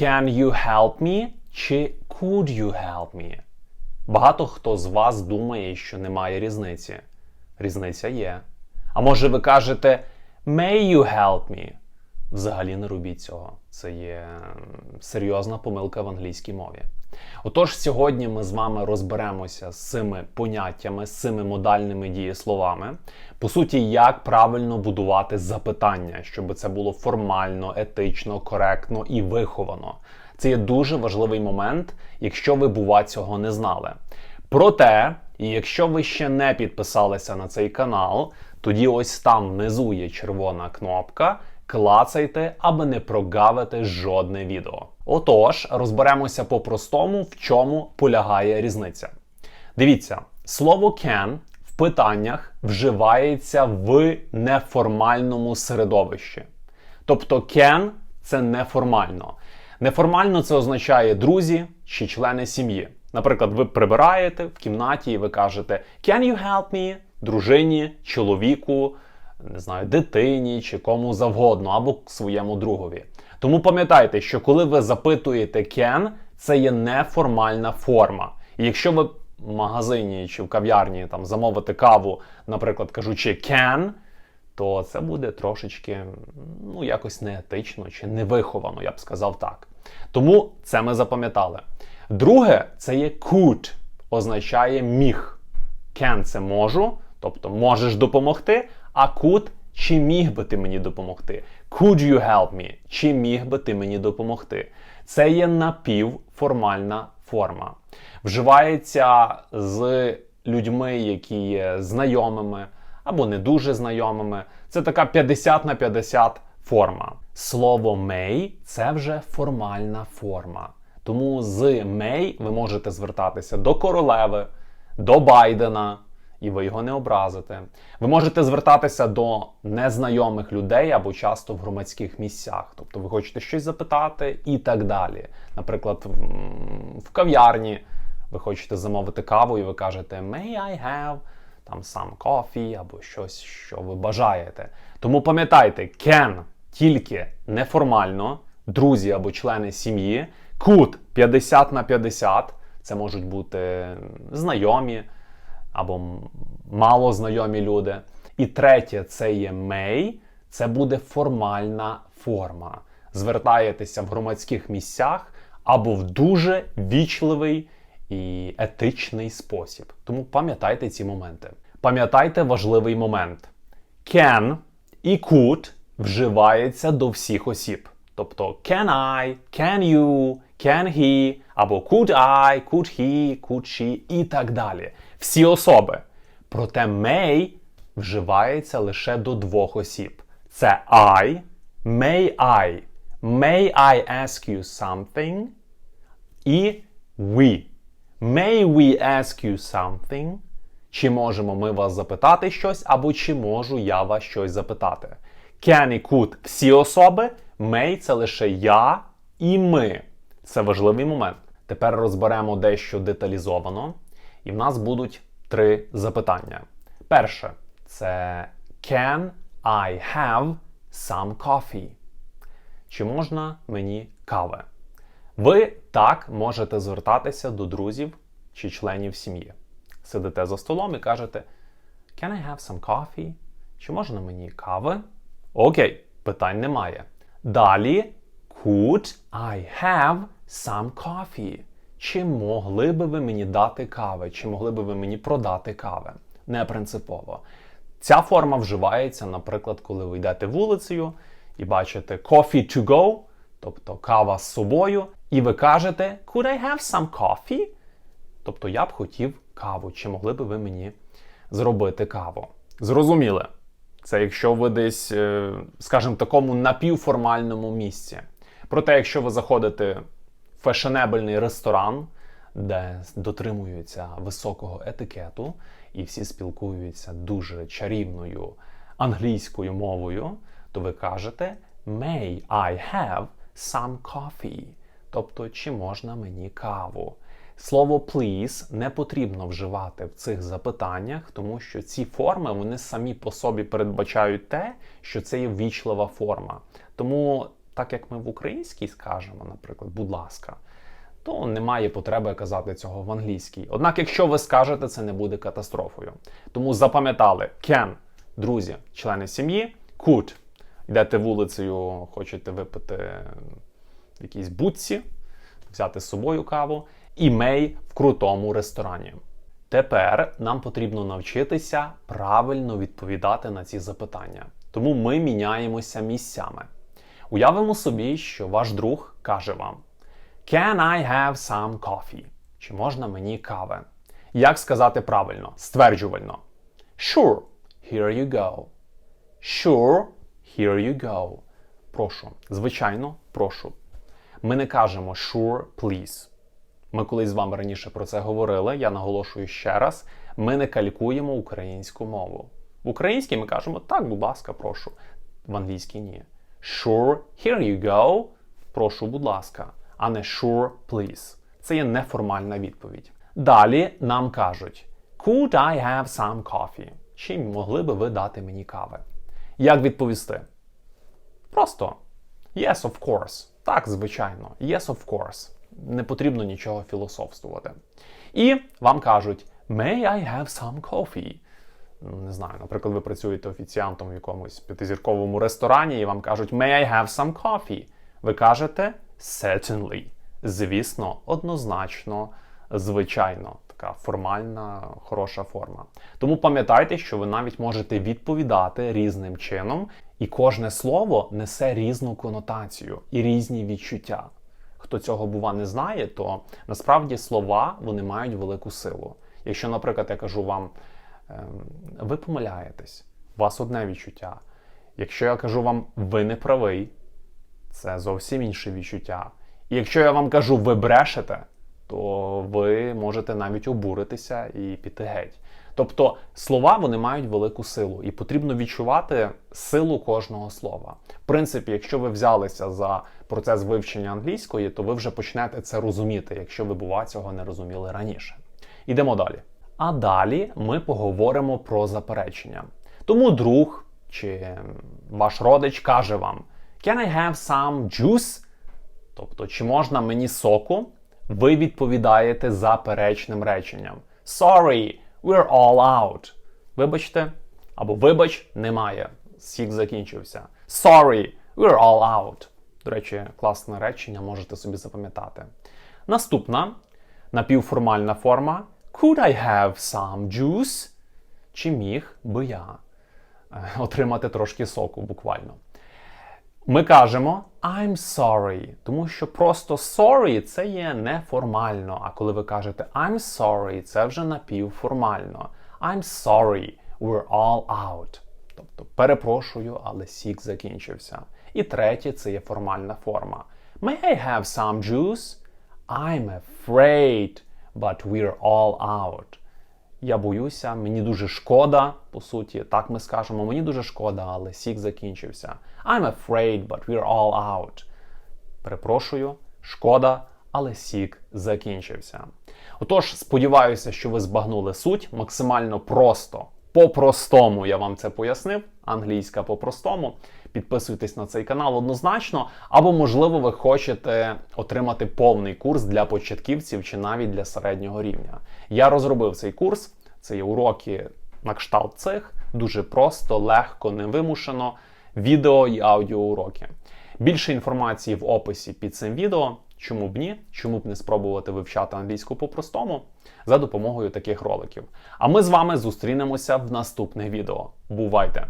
Can you help me? Чи could you help me? Багато хто з вас думає, що немає різниці. Різниця є. А може ви кажете May you help me? Взагалі не робіть цього. Це є серйозна помилка в англійській мові. Отож, сьогодні ми з вами розберемося з цими поняттями, з цими модальними дієсловами. По суті, як правильно будувати запитання, щоб це було формально, етично, коректно і виховано. Це є дуже важливий момент, якщо ви, бува, цього не знали. Проте, якщо ви ще не підписалися на цей канал, тоді ось там внизу є червона кнопка. Клацайте, аби не прогавити жодне відео. Отож, розберемося по-простому, в чому полягає різниця. Дивіться, слово can в питаннях вживається в неформальному середовищі. Тобто can це неформально. Неформально це означає друзі чи члени сім'ї. Наприклад, ви прибираєте в кімнаті і ви кажете Can you help me? дружині, чоловіку, не знаю, дитині чи кому завгодно, або своєму другові. Тому пам'ятайте, що коли ви запитуєте can, це є неформальна форма. І якщо ви в магазині чи в кав'ярні там замовите каву, наприклад, кажучи can, то це буде трошечки ну, якось неетично чи невиховано, я б сказав так. Тому це ми запам'ятали. Друге, це є could, означає міг. Can – це можу, тобто можеш допомогти, а could – чи міг би ти мені допомогти? Could you help me? Чи міг би ти мені допомогти? Це є напівформальна форма. Вживається з людьми, які є знайомими або не дуже знайомими. Це така 50 на 50 форма. Слово may це вже формальна форма. Тому з may ви можете звертатися до королеви, до Байдена, і ви його не образите. Ви можете звертатися до незнайомих людей або часто в громадських місцях. Тобто ви хочете щось запитати і так далі. Наприклад, в, кав'ярні ви хочете замовити каву, і ви кажете May I have там some coffee або щось, що ви бажаєте. Тому пам'ятайте, can тільки неформально, друзі або члени сім'ї, could 50 на 50, це можуть бути знайомі або мало знайомі люди. І третє це є may, це буде формальна форма. Звертаєтеся в громадських місцях або в дуже вічливий і етичний спосіб. Тому пам'ятайте ці моменти. Пам'ятайте важливий момент. Can і could вживається до всіх осіб. Тобто can I, can you, can he, або could I, could he, could she і так далі. Всі особи. Проте may вживається лише до двох осіб. Це I, may I, may I ask you something і we. May we ask you something? Чи можемо ми вас запитати щось, або чи можу я вас щось запитати? Can і could – всі особи, may – це лише я і ми. Це важливий момент. Тепер розберемо дещо деталізовано, і в нас будуть три запитання. Перше це Can I have some coffee? Чи можна мені кави? Ви так можете звертатися до друзів чи членів сім'ї. Сидите за столом і кажете Can I have some coffee? Чи можна мені кави? Окей, питань немає. Далі Could I have some coffee? Чи могли би ви мені дати кави? Чи могли би ви мені продати кави? Не принципово. Ця форма вживається, наприклад, коли ви йдете вулицею і бачите coffee to go, тобто кава з собою, і ви кажете Could I have some coffee? Тобто я б хотів каву, чи могли би ви мені зробити каву? Зрозуміле. Це якщо ви десь, е, скажімо, такому напівформальному місці. Проте, якщо ви заходите фешенебельний ресторан, де дотримуються високого етикету, і всі спілкуються дуже чарівною англійською мовою, то ви кажете May I have some coffee? Тобто, чи можна мені каву? Слово please не потрібно вживати в цих запитаннях, тому що ці форми вони самі по собі передбачають те, що це є ввічлива форма. Тому так як ми в українській скажемо, наприклад, будь ласка, то немає потреби казати цього в англійській. Однак, якщо ви скажете, це не буде катастрофою. Тому запам'ятали can, друзі, члени сім'ї, could. Йдете вулицею, хочете випити в якійсь будці, взяти з собою каву, і may в крутому ресторані. Тепер нам потрібно навчитися правильно відповідати на ці запитання. Тому ми міняємося місцями. Уявимо собі, що ваш друг каже вам: Can I have some coffee? Чи можна мені кави? Як сказати правильно, стверджувально? Sure, here you go. Sure, here you go. Прошу. Звичайно, прошу. Ми не кажемо sure, please. Ми колись з вами раніше про це говорили. Я наголошую ще раз: ми не калькуємо українську мову. В українській ми кажемо так, будь ласка, прошу. В англійській ні. Sure, here you go. Прошу, будь ласка, а не sure, please. Це є неформальна відповідь. Далі нам кажуть: Could I have some coffee? Чи могли би ви дати мені кави? Як відповісти? Просто yes, of course. Так, звичайно, yes, of course. Не потрібно нічого філософствувати. І вам кажуть: May I have some coffee? Не знаю, наприклад, ви працюєте офіціантом в якомусь п'ятизірковому ресторані, і вам кажуть May I have some coffee? Ви кажете certainly. Звісно, однозначно, звичайно. Така формальна, хороша форма. Тому пам'ятайте, що ви навіть можете відповідати різним чином, і кожне слово несе різну конотацію і різні відчуття. Хто цього бува не знає, то насправді слова вони мають велику силу. Якщо, наприклад, я кажу вам, ви помиляєтесь, у вас одне відчуття. Якщо я кажу вам, ви не правий, це зовсім інше відчуття. І якщо я вам кажу, ви брешете, то ви можете навіть обуритися і піти геть. Тобто слова вони мають велику силу, і потрібно відчувати силу кожного слова. В принципі, якщо ви взялися за процес вивчення англійської, то ви вже почнете це розуміти, якщо ви, бува, цього не розуміли раніше. Ідемо далі. А далі ми поговоримо про заперечення. Тому друг чи ваш родич каже вам: Can I have some juice? Тобто, чи можна мені соку? Ви відповідаєте заперечним реченням. Sorry, we're all out. Вибачте, або вибач, немає. Сік закінчився. Sorry, we're all out. До речі, класне речення, можете собі запам'ятати. Наступна напівформальна форма. Could I have some juice? Чи міг би я е, отримати трошки соку буквально? Ми кажемо I'm sorry, тому що просто sorry це є неформально. А коли ви кажете I'm sorry, це вже напівформально. I'm sorry, we're all out. Тобто перепрошую, але сік закінчився. І третє це є формальна форма. May I have some juice? I'm afraid, but we're all out. Я боюся, мені дуже шкода, по суті, так ми скажемо, мені дуже шкода, але сік закінчився. I'm afraid, but we're all out. Перепрошую, шкода, але сік закінчився. Отож, сподіваюся, що ви збагнули суть максимально просто. По-простому я вам це пояснив. Англійська по-простому. Підписуйтесь на цей канал однозначно, або, можливо, ви хочете отримати повний курс для початківців чи навіть для середнього рівня. Я розробив цей курс, це є уроки на кшталт цих, дуже просто, легко, невимушено, відео і аудіоуроки. Більше інформації в описі під цим відео. Чому б ні? Чому б не спробувати вивчати англійську по-простому за допомогою таких роликів? А ми з вами зустрінемося в наступних відео. Бувайте!